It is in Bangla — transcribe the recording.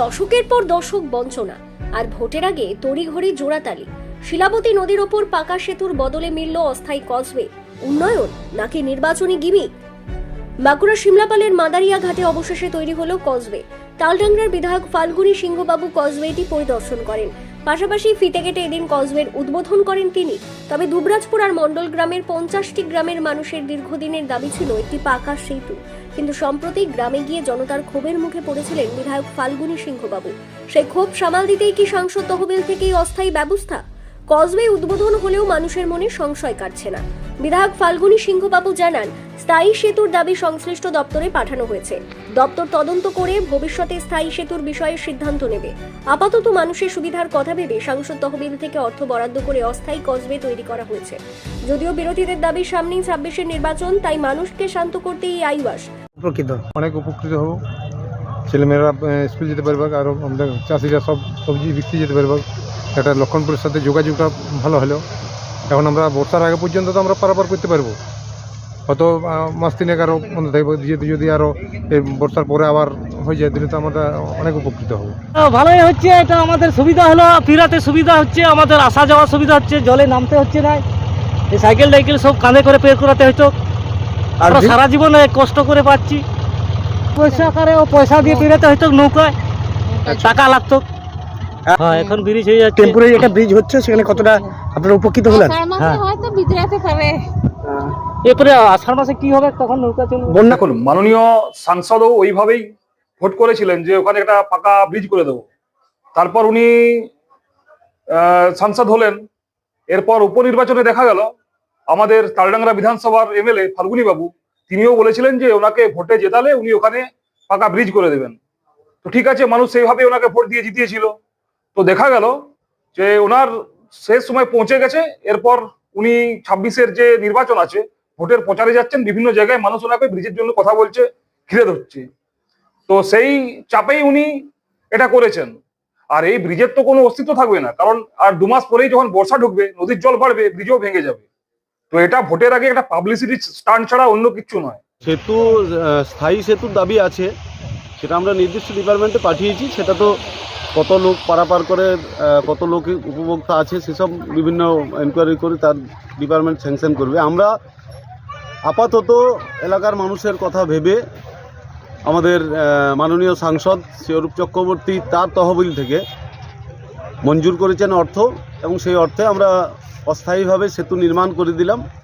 দশকের পর দশক বঞ্চনা। আর ভোটের আগে তড়িঘড়ি জোড়াতালি। শিলাবতী নদীর ওপর পাকা সেতুর বদলে মিলল অস্থায়ী কসওয়ে উন্নয়ন নাকি নির্বাচনী গিমিক? বাঁকুড়া শিমলাপালের মাদারিয়া ঘাটে অবশেষে তৈরি হলো কসওয়ে তালডাংরার বিধায়ক ফাল্গুনি সিংহবাবু কসওয়েটি পরিদর্শন করেন। পাশাপাশি ফিতে কেটে এদিন কজওয়ের উদ্বোধন করেন তিনি। তবে দুবরাজপুর আর মণ্ডল গ্রামের পঞ্চাশটি গ্রামের মানুষের দীর্ঘদিনের দাবি ছিল একটি পাকা সেতু। কিন্তু সম্প্রতি গ্রামে গিয়ে জনতার ক্ষোভের মুখে পড়েছিলেন বিধায়ক ফাল্গুনী সিংহবাবু। সেই ক্ষোভ সামাল দিতেই কি সাংসদ তহবিল থেকেই অস্থায়ী ব্যবস্থা? কজওয়ে উদ্বোধন হলেও মানুষের মনে সংশয় কাটছে না। বিধায়ক ফাল্গুনী সিংহবাবু জানান, স্থায়ী সেতুর দাবি সংশ্লিষ্ট দপ্তরে পাঠানো হয়েছে। দপ্তর তদন্ত করে ভবিষ্যতে স্থায়ী সেতুর বিষয়ে সিদ্ধান্ত নেবে। আপাতত মানুষের সুবিধার কথা ভেবে সাংসদ তহবিল থেকে অর্থ বরাদ্দ করে অস্থায়ী কজওয়ে তৈরি করা হয়েছে। যদিও বিরোধীদের দাবি সামনেই ছাব্বিশের নির্বাচন, তাই মানুষকে শান্ত করতে এই আইওয়াস। প্রকৃত। অনেক উপকৃত হব। ছেলেমেয়েরা স্কুল যেতে পারবে, আর আমাদের চাষিরা সব সবজি বিক্রি যেতে পারবে। একটা লক্ষণপুরের সাথে যোগাযোগটা ভালো হলো। এখন আমরা বর্ষার আগে পর্যন্ত তো আমরা পারাপার করতে পারব। হয়তো মাস তিনেক আরও বন্ধ থাকবে। যদি যদি আরও এই বর্ষার পরে আবার হয়ে যায় তাহলে তো আমরা অনেক উপকৃত হব। ভালোই হচ্ছে এটা আমাদের সুবিধা হলো। ফিরাতে সুবিধা হচ্ছে আমাদের আসা যাওয়ার সুবিধা হচ্ছে জলে নামতে হচ্ছে না। এই সাইকেল টাইকেল সব কাঁধে করে পের করাতে হতো আর সারা জীবন কষ্ট করে পাচ্ছি। পয়সা আকারে ও পয়সা দিয়ে পেরাতে হতো নৌকায় টাকা লাগতো। হ্যাঁ এখন ব্রিজ হয়ে যাচ্ছে। টেম্পোরারি একটা ব্রিজ হচ্ছে সেখানে কতটা আপনারা উপকৃত হলেন? হ্যাঁ। হয়তো বিদ্রাতে পারে। এরপরে আষাঢ় মাসে কি হবে? তখন নৌকা চলবে। বন্যা দেখুন মাননীয় সাংসদও ওইভাবেই ভোট করেছিলেন যে ওখানে একটা পাকা ব্রিজ করে দেবো। তারপর উনি আহ, সাংসদ হলেন। এরপর উপনির্বাচনে দেখা গেল আমাদের তালডাংরা বিধানসভার এমএলএ ফাল্গুনী বাবু তিনিও বলেছিলেন যে ওনাকে ভোটে জেতালে উনি ওখানে পাকা ব্রিজ করে দেবেন। তো ঠিক আছে মানুষ সেইভাবে ওনাকে ভোট দিয়ে জিতিয়েছিল। তো দেখা গেল যে ওনার শেষ সময় পৌঁছে গেছে, এরপর উনি ছাব্বিশের যে নির্বাচন আছে, ভোটের প্রচারে যাচ্ছেন, বিভিন্ন জায়গায় মানুষ ওনাকে ব্রিজের জন্য কথা বলছে, ঘিরে ধরছে। তো সেই চাপেই উনি এটা করেছেন। আর এই ব্রিজের তো কোনো অস্তিত্ব থাকবে না, কারণ আর দু মাস পরেই যখন বর্ষা ঢুকবে, নদীর জল বাড়বে, ব্রিজও ভেঙে যাবে। তো এটা ভোটের আগে একটা পাবলিসিটি স্টান্ট ছাড়া অন্য কিছু নয়। সেতু স্থায়ী সেতুর দাবি আছে, সেটা আমরা নির্দিষ্ট ডিপার্টমেন্টে পাঠিয়েছি, সেটা তো কত লোক পারাপার করে কত লোক উপভোক্তা আছে সেসব বিভিন্ন এনকোয়ারি করে তার ডিপার্টমেন্ট স্যাংশন করবে। আমরা আপাতত এলাকার মানুষের কথা ভেবে আমাদের মাননীয় সাংসদ শিবরূপ চক্রবর্তী তার তহবিল থেকে মঞ্জুর করেছেন অর্থ এবং সেই অর্থে আমরা অস্থায়ীভাবে সেতু নির্মাণ করে দিলাম।